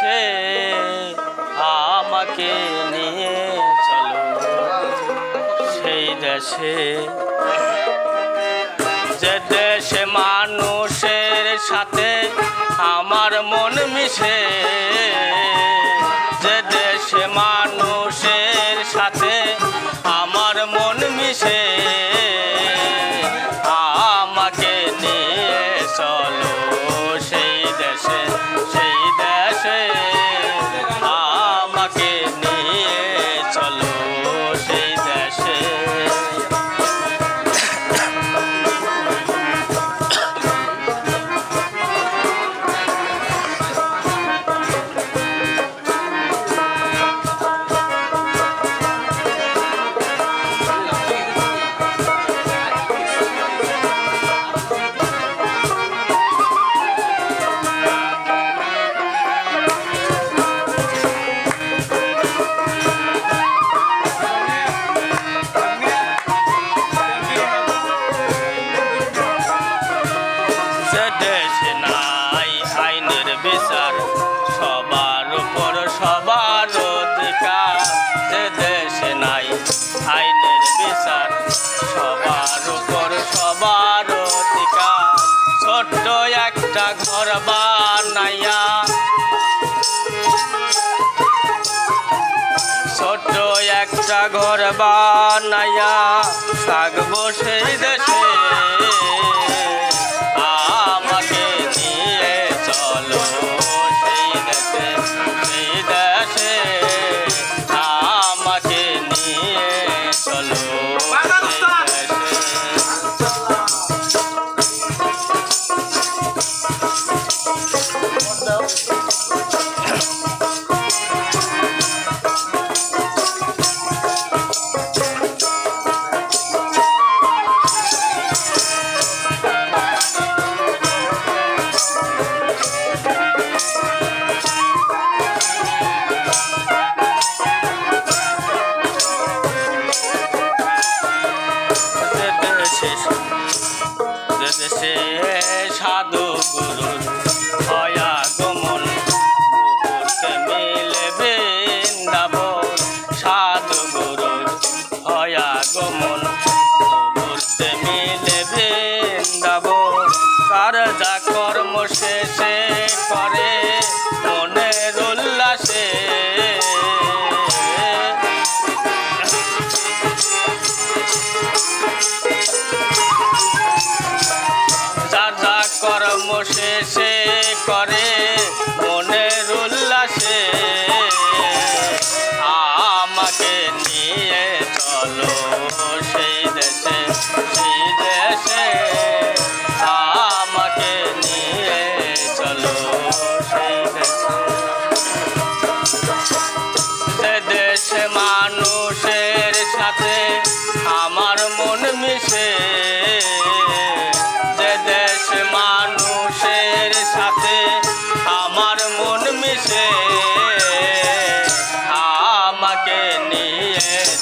সে আমাকে নিয়ে চলো। সেই দেশে যে দেশে মানুষের সাথে আমার মন মিশে একটা ঘর বানাইয়া থাকব সেই দেশে। গুরু হয়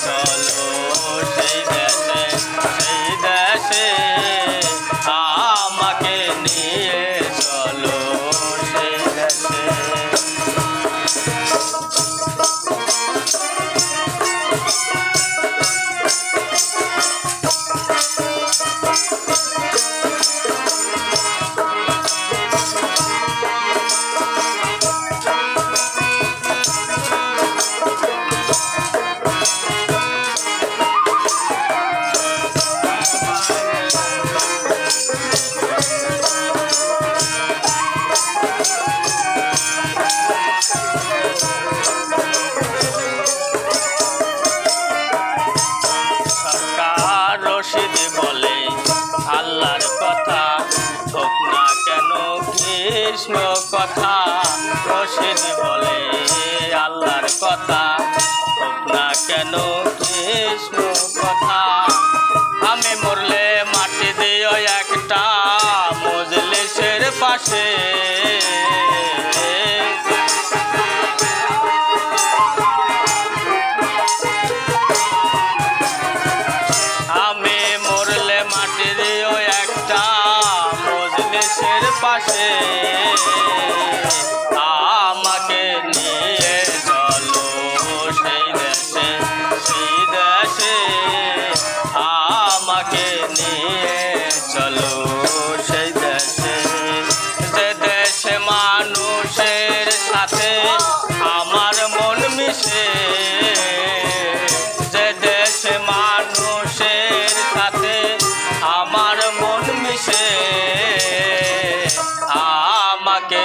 চলো সেই কথা, রশিদ বলে আল্লাহর কথা। না কেন, কৃষ্ণ কথা। আমি মরলে মাটি দিও একটা মজলিসের পাশে। নিয়ে চলো সেই দেশে। যে দেশে মানুষের সাথে আমার মন মিশে, যে দেশে মানুষের সাথে আমার মন মিশে। আমাকে